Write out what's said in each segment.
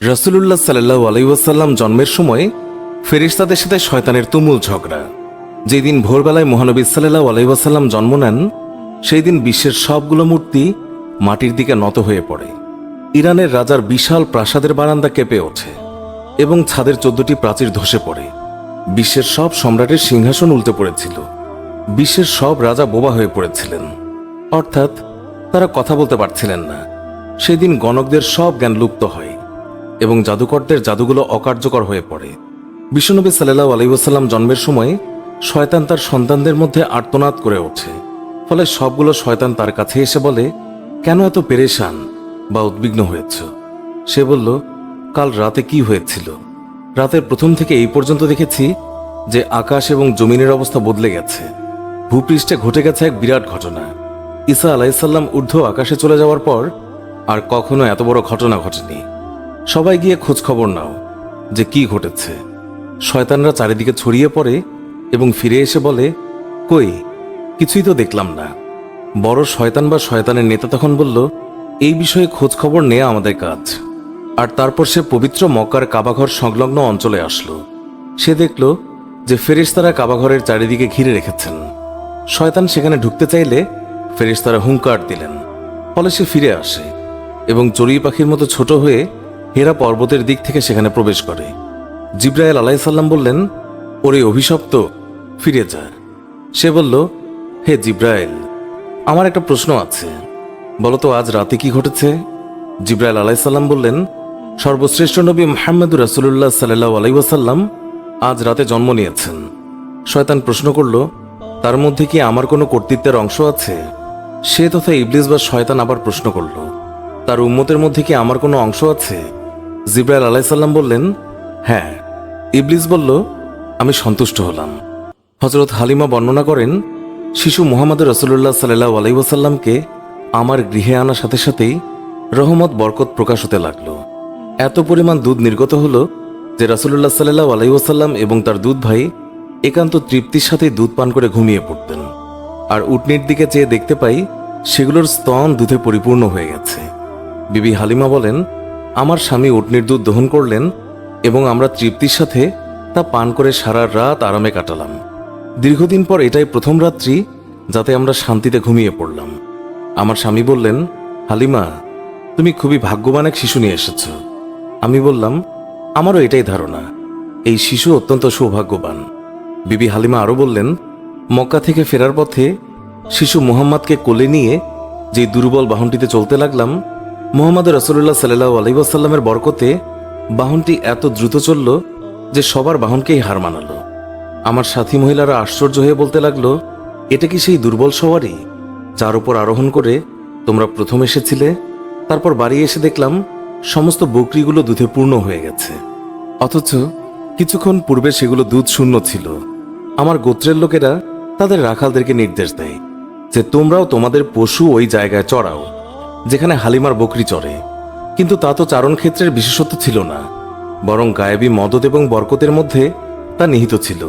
রসুল্লাহ সাল্লাহ আলাইসাল্লাম জন্মের সময় ফেরিস্তাদের সাথে শয়তানের তুমুল ঝগড়া। যেদিন ভোরবেলায় মহানবী সাল্লাহ আলাইসাল্লাম জন্ম নেন সেই দিন বিশ্বের সবগুলো মূর্তি মাটির দিকে নত হয়ে পড়ে। ইরানের রাজার বিশাল প্রাসাদের বারান্দা কেঁপে ওঠে এবং ছাদের চোদ্দটি প্রাচীর ধসে পড়ে। বিশ্বের সব সম্রাটের সিংহাসন উল্টে পড়েছিল। বিশ্বের সব রাজা বোবা হয়ে পড়েছিলেন। অর্থাৎ তারা কথা বলতে পারছিলেন না। সেদিন গণকদের সব জ্ঞান লুপ্ত হয়। এবং জাদুকরদের জাদুগুলো অকার্যকর হয়ে পড়ে। বিশ্বনবী সাল্লাহ আলাইসাল্লাম জন্মের সময় শয়তান তার সন্তানদের মধ্যে আর্তনাদ করে ওঠে। ফলে সবগুলো শয়তান তার কাছে এসে বলে, কেন এত পেরেশান বা উদ্বিগ্ন হয়েছ? সে বলল, কাল রাতে কি হয়েছিল? রাতের প্রথম থেকে এই পর্যন্ত দেখেছি যে আকাশ এবং জমিনের অবস্থা বদলে গেছে। ভূপৃষ্ঠে ঘটে গেছে এক বিরাট ঘটনা। ঈসা আলাইসাল্লাম ঊর্ধ্ব আকাশে চলে যাওয়ার পর আর কখনো এত বড় ঘটনা ঘটেনি। সবাই গিয়ে খোঁজ খবর নাও যে কি ঘটেছে। শয়তানরা চারিদিকে ছড়িয়ে পড়ে এবং ফিরে এসে বলে, কই, কিছুই তো দেখলাম না। বড় শয়তান বা শয়তানের নেতা তখন বলল, এই বিষয়ে খোঁজ খবর নেওয়া আমাদের কাজ। আর তারপর সে পবিত্র মক্কার কাবাঘর সংলগ্ন অঞ্চলে আসলো। সে দেখল যে ফেরেশতারা কাবাঘরের চারিদিকে ঘিরে রেখেছেন। শয়তান সেখানে ঢুকতে চাইলে ফেরেশতারা হুঙ্কার দিলেন। ফলে সে ফিরে আসে এবং চড়ুই পাখির মতো ছোট হয়ে হেরা পর্বতের দিক থেকে সেখানে প্রবেশ করে। জিব্রায়েল আলাইসাল্লাম বললেন, ওরে অভিশপ্ত, ফিরে যা। সে বলল, হে জিব্রায়েল আমার একটা প্রশ্ন আছে। বলতো আজ রাতে কি ঘটেছে? জিব্রাইল আলাইসাল্লাম বললেন, সর্বশ্রেষ্ঠ নবী মোহাম্মদুর রাসুল্লাহ সাল্লাহ আলাইসাল্লাম আজ রাতে জন্ম নিয়েছেন। শয়তান প্রশ্ন করল, তার মধ্যে কি আমার কোনো কর্তৃত্বের অংশ আছে? সে তথা ইবলিস বা শয়তান আবার প্রশ্ন করল, তার উম্মতের মধ্যে কি আমার কোনো অংশ আছে? জিব্রাইল আলাইসাল্লাম বললেন হ্যাঁ। ইবলিস বলল, আমি সন্তুষ্ট হলাম। হজরত হালিমা বর্ণনা করেন, শিশু মোহাম্মদ রসুল্লাহ সাল্লাহ আলাইসাল্লামকে আমার গৃহে আনার সাথে সাথেই রহমত, বরকত প্রকাশ হতে লাগল। এত পরিমাণ দুধ নির্গত হলো যে রাসুল্লাহ সাল্লাহ আলাইসাল্লাম এবং তার দুধ ভাই একান্ত তৃপ্তির সাথে দুধ পান করে ঘুমিয়ে পড়তেন। আর উটনির দিকে চেয়ে দেখতে পাই, সেগুলোর স্তন দুধে পরিপূর্ণ হয়ে গেছে। বিবি হালিমা বলেন আমার স্বামী উটনির দুধ দহন করলেন এবং আমরা তৃপ্তির সাথে তা পান করে সারা রাত আরামে কাটালাম। দীর্ঘদিন পর এটাই প্রথম রাত্রি যাতে আমরা শান্তিতে ঘুমিয়ে পড়লাম। আমার স্বামী বললেন, হালিমা, তুমি খুবই ভাগ্যবান এক শিশু নিয়ে এসেছ। আমি বললাম, আমারও এটাই ধারণা। এই শিশু অত্যন্ত সৌভাগ্যবান। বিবি হালিমা আরও বললেন, মক্কা থেকে ফেরার পথে শিশু মোহাম্মদকে কোলে নিয়ে যে দুর্বল বাহনটিতে চলতে লাগলাম মোহাম্মদ রসুল্লাহ সাল্লাহ আলাইসাল্লামের বরকতে বাহনটি এত দ্রুত চলল যে সবার বাহনকেই হার মানালো। আমার সাথী মহিলারা আশ্চর্য হয়ে বলতে লাগল, এটা কি সেই দুর্বল সওয়ারি যার উপর আরোহণ করে তোমরা প্রথম এসেছিলে? তারপর বাড়ি এসে দেখলাম সমস্ত বকরিগুলো দুধে পূর্ণ হয়ে গেছে। অথচ কিছুক্ষণ পূর্বে সেগুলো দুধ শূন্য ছিল। আমার গোত্রের লোকেরা তাদের রাখালদেরকে নির্দেশ দেয় যে তোমরাও তোমাদের পশু ওই জায়গায় চড়াও। যেখানে হালিমার বকরি চড়ে। কিন্তু তা তো চারণ ক্ষেত্রের বিশেষত্ব ছিল না, বরং গায়েবী মদত এবং বরকতের মধ্যে তা নিহিত ছিল।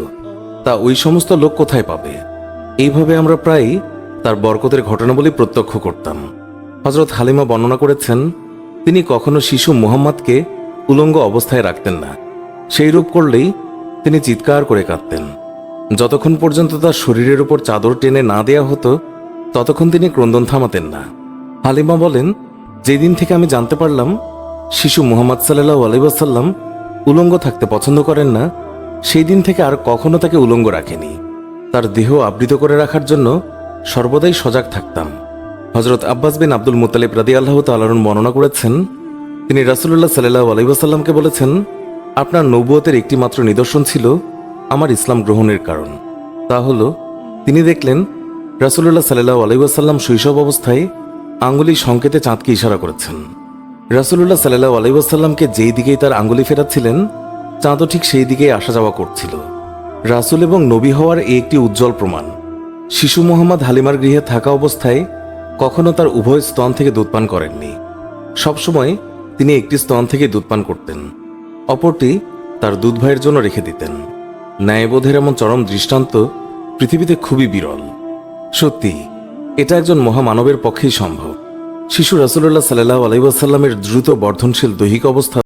তা ওই সমস্ত লোক কোথায় পাবে? এইভাবে আমরা প্রায় তার বরকতের ঘটনাবলী প্রত্যক্ষ করতাম। হজরত হালিমা বর্ণনা করেছেন, তিনি কখনো শিশু মুহাম্মদকে উলঙ্গ অবস্থায় রাখতেন না। সেই রূপ করলেই তিনি চিৎকার করে কাঁদতেন। যতক্ষণ পর্যন্ত তার শরীরের উপর চাদর টেনে না দেয়া হতো, ততক্ষণ তিনি ক্রন্দন থামাতেন না। হালিমা বলেন, যেদিন থেকে আমি জানতে পারলাম, শিশু মুহাম্মদ সাল্লাহ আলাইসাল্লাম উলঙ্গ থাকতে পছন্দ করেন না সেই দিন থেকে আর কখনো তাকে উলঙ্গ রাখেনি। তার দেহ আবৃত করে রাখার জন্য সর্বদাই সজাগ থাকতাম। হজরত আব্বাস বিন আব্দুল মুতালিব রাদি আল্লাহ তালন বর্ণনা করেছেন, তিনি রাসুল্লাহ সাল্লাহ আলাইসাল্লামকে বলেছেন, আপনার নবুয়তের একটি মাত্র নিদর্শন ছিল আমার ইসলাম গ্রহণের কারণ। তা হল, তিনি দেখলেন রাসুল্লাহ সাল্লাহ আলাইসাল্লাম শৈশব অবস্থায় আঙ্গুলি সংকেতে চাঁদকে ইশারা করেছেন। রাসুল্লাহ সাল্লাহ আলাইসাল্লামকে যেই দিকেই তার আঙ্গুলি ফেরাচ্ছিলেন, চাঁদও ঠিক সেই দিকেই আসা যাওয়া করছিল। রাসুল এবং নবী হওয়ার এই একটি উজ্জ্বল প্রমাণ। শিশু মোহাম্মদ হালিমার গৃহে থাকা অবস্থায় কখনো তার উভয় স্তন থেকে দুধ পান করেননি। সবসময় তিনি একটি স্তন থেকে দুধ পান করতেন। অপরটি তার দুধ ভাইয়ের জন্য রেখে দিতেন। ন্যায়বোধের এমন চরম দৃষ্টান্ত পৃথিবীতে খুবই বিরল। সত্যি এটা একজন মহামানবের পক্ষেই সম্ভব। শিশু রাসুল্লাহ সাল্লাহ আলাইসাল্লামের দ্রুত বর্ধনশীল দৈহিক অবস্থা